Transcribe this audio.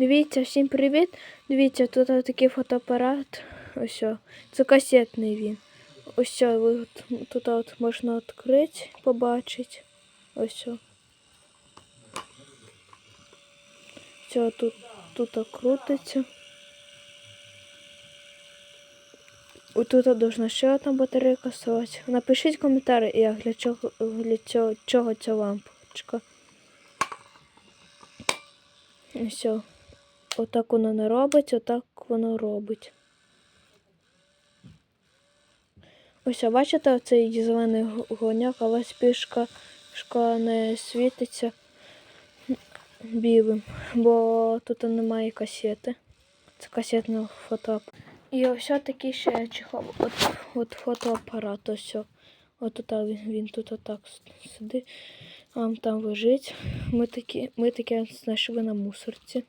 Дивіться, всім привіт. Дивіться, тут такий фотоапарат. Ось. Це касетний він. Ось ви тут от можна відкрити, побачити. Ось. Все, тут, тут крутиться. Ось тут должна ще одна батарейка ставати. Напишіть коментарі, як для чого, для цього, чого ця лампочка. Все. Отак воно не робить, отак воно робить. Ось, а бачите, оцей зелений гоняк, але спішка шка не світиться білим, бо тут немає касети. Це касетний фотоапарат. І ось такий ще чехол. От, от фотоапарат. Ось. От він, він тут отак сидить, а там лежить. Ми такі, ми таке знайшли на мусорці.